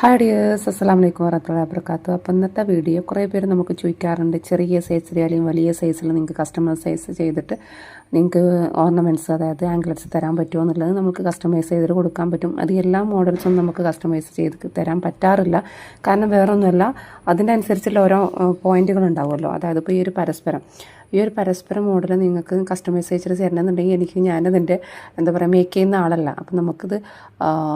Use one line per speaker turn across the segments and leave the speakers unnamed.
Hi dears അസ്സാം വലൈക്കും വറഹത്തുള്ള വാബർക്കാത്തു അപ്പോൾ ഇന്നത്തെ വീഡിയോ കുറേ പേര് നമുക്ക് ചോദിക്കാറുണ്ട്. ചെറിയ സൈസിൽ അല്ലെങ്കിൽ വലിയ സൈസിൽ നിങ്ങൾക്ക് കസ്റ്റമർ സൈസ് ചെയ്തിട്ട് നിങ്ങൾക്ക് ഓർണമെന്റ്സ് അതായത് ആംഗ്ലറ്റ്സ് തരാൻ പറ്റുമോ എന്നുള്ളത് നമുക്ക് കസ്റ്റമൈസ് ചെയ്തിട്ട് കൊടുക്കാൻ പറ്റും. അത് എല്ലാ മോഡൽസും നമുക്ക് കസ്റ്റമൈസ് ചെയ്ത് തരാൻ പറ്റാറില്ല. കാരണം വേറൊന്നുമല്ല അതിന്റെ അനുസരിച്ചുള്ള ഓരോ പോയിന്റുകൾ ഉണ്ടാവുമല്ലോ. അതായത് ഇപ്പോൾ ഈ ഒരു പരസ്പരം. ഈ ഒരു പരസ്പര മോഡൽ നിങ്ങൾക്ക് കസ്റ്റമൈസ് ചെയ്ത് തരണമെന്നുണ്ടെങ്കിൽ എനിക്ക് ഞാനതിന്റെ എന്താ പറയുക മേക്ക് ചെയ്യുന്ന ആളല്ല. അപ്പം നമുക്കിത്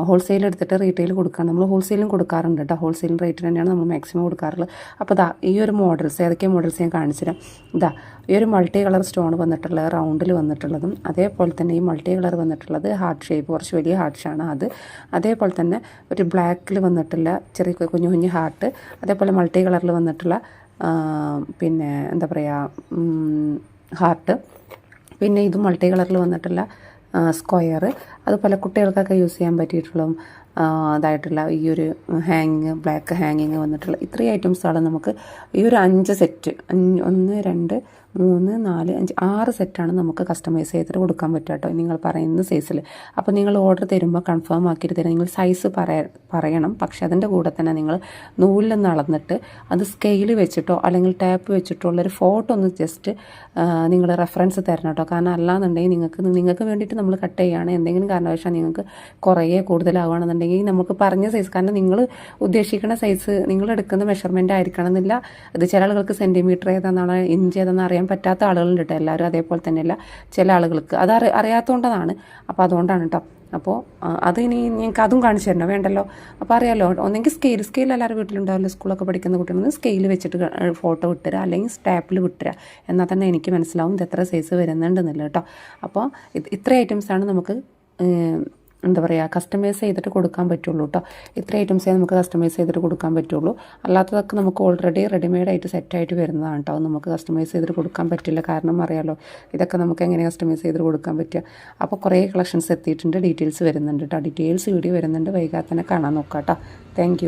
ഹോൾസെയിൽ എടുത്തിട്ട് റീറ്റെയിൽ കൊടുക്കാം നമ്മൾ ഹോൾസെയിലും കൊടുക്കാറുണ്ട് കേട്ടോ ഹോൾസെയിൽ റേറ്റ് തന്നെയാണ് നമ്മൾ മാക്സിമം കൊടുക്കാറുള്ളത്. അപ്പോൾ ഇതാ ഈ ഒരു മോഡൽസ് ഏതൊക്കെ മോഡൽസ് ഞാൻ കാണിച്ചു തരാം ഇതാ ഈ ഒരു മൾട്ടി കളർ സ്റ്റോൺ വന്നിട്ടുള്ളത് റൗണ്ടിൽ വന്നിട്ടുള്ളതും അതേപോലെ തന്നെ ഈ മൾട്ടി കളർ വന്നിട്ടുള്ളത് ഹാർട്ട് ഷേപ്പ് കുറച്ച് വലിയ ഹാർട്ട്സാണ് അത്. അതേപോലെ തന്നെ ഒരു ബ്ലാക്കിൽ വന്നിട്ടുള്ള ചെറിയ കുഞ്ഞു കുഞ്ഞു ഹാർട്ട് അതേപോലെ മൾട്ടി കളറിൽ വന്നിട്ടുള്ള പിന്നെ എന്താ പറയുക ഹാർട്ട് പിന്നെ ഇത് മൾട്ടി കളറിൽ വന്നിട്ടുള്ള സ്ക്വയർ അതുപോലെ കുട്ടികൾക്കൊക്കെ യൂസ് ചെയ്യാൻ പറ്റിയിട്ടുള്ള അതായിട്ടുള്ള ഈ ഒരു ഹാങ്ങിങ് ബ്ലാക്ക് ഹാങ്ങിങ് വന്നിട്ടുള്ള ഇത്രയും ഐറ്റംസാണ് നമുക്ക് ഈ ഒരു അഞ്ച് സെറ്റ് ഒന്ന് രണ്ട് മൂന്ന് നാല് അഞ്ച് ആറ് സെറ്റാണ് നമുക്ക് കസ്റ്റമൈസ് ചെയ്തിട്ട് കൊടുക്കാൻ പറ്റുക കേട്ടോ നിങ്ങൾ പറയുന്ന സൈസിൽ അപ്പോൾ നിങ്ങൾ ഓർഡർ തരുമ്പോൾ കൺഫേം ആക്കിയിട്ട് തരാം. നിങ്ങൾ സൈസ് പറയ പറയണം. പക്ഷേ അതിന്റെ കൂടെ തന്നെ നിങ്ങൾ നൂലിൽ അളന്നിട്ട് അത് സ്കെയിൽ വെച്ചിട്ടോ അല്ലെങ്കിൽ ടാപ്പ് വെച്ചിട്ടോ ഉള്ളൊരു ഫോട്ടോ ഒന്ന് ജസ്റ്റ് നിങ്ങൾ റെഫറൻസ് തരണം കേട്ടോ കാരണം അല്ലാന്നുണ്ടെങ്കിൽ നിങ്ങൾക്ക് നിങ്ങൾക്ക് വേണ്ടിയിട്ട് നമ്മൾ കട്ട് ചെയ്യുകയാണ്. എന്തെങ്കിലും കാരണവശാൽ നിങ്ങൾക്ക് കുറേ കൂടുതലാവുകയാണെന്നുണ്ടെങ്കിൽ നമുക്ക് പറഞ്ഞ സൈസ് കാരണം നിങ്ങൾ ഉദ്ദേശിക്കുന്ന സൈസ് നിങ്ങൾ എടുക്കുന്ന മെഷർമെന്റ് ആയിരിക്കണം എന്നില്ല. അത് ചില ആളുകൾക്ക് സെന്റിമീറ്റർ ഏതാണെന്നാണ് ഇഞ്ച് ഏതാണെന്ന് അറിയാൻ പറ്റാത്ത ആളുകളുണ്ട് കേട്ടോ എല്ലാവരും അതേപോലെ തന്നെയല്ല ചില ആളുകൾക്ക്. അത് അറി അറിയാത്തതുകൊണ്ടതാണ് അപ്പോൾ അതുകൊണ്ടാണ് കേട്ടോ അപ്പോൾ അത് ഇനി ഞങ്ങൾക്ക് അതും കാണിച്ചു തരണം? വേണ്ടല്ലോ. അപ്പോൾ അറിയാമല്ലോ ഒന്നെങ്കിൽ സ്കെയിൽ സ്കെയിൽ എല്ലാവരും വീട്ടിലുണ്ടാവില്ല. സ്കൂളൊക്കെ പഠിക്കുന്ന കുട്ടികളൊന്നും സ്കെയിൽ വെച്ചിട്ട് ഫോട്ടോ വിട്ടുതരാം. അല്ലെങ്കിൽ സ്റ്റാപ്പിൽ വിട്ടുതരാം. എന്നാൽ തന്നെ എനിക്ക് മനസ്സിലാവും ഇത് എത്ര സൈസ് വരുന്നുണ്ടെന്നില്ല കേട്ടോ അപ്പോൾ ഇത്ര ഐറ്റംസാണ് നമുക്ക് എന്താ പറയുക കസ്റ്റമൈസ് ചെയ്തിട്ട് കൊടുക്കാൻ പറ്റുള്ളൂ കേട്ടോ ഇത്ര ഐറ്റംസേ നമുക്ക് കസ്റ്റമൈസ് ചെയ്തിട്ട് കൊടുക്കാൻ പറ്റുള്ളൂ. അല്ലാത്തതൊക്കെ നമുക്ക് ഓൾറെഡി റെഡിമെയ്ഡ് ആയിട്ട് സെറ്റായിട്ട് വരുന്നതാണ് കേട്ടോ നമുക്ക് കസ്റ്റമൈസ് ചെയ്തിട്ട് കൊടുക്കാൻ പറ്റില്ല. കാരണം അറിയാലോ ഇതൊക്കെ നമുക്ക് എങ്ങനെ കസ്റ്റമൈസ് ചെയ്തിട്ട് കൊടുക്കാൻ പറ്റുക. അപ്പോൾ കുറേ കളക്ഷൻസ് എത്തിയിട്ടുണ്ട്. ഡീറ്റെയിൽസ് വരുന്നുണ്ട് കേട്ടോ ഡീറ്റെയിൽസ് വീഡിയോ വരുന്നുണ്ട്. വൈകാതെ തന്നെ കാണാൻ നോക്കാം കേട്ടോ താങ്ക്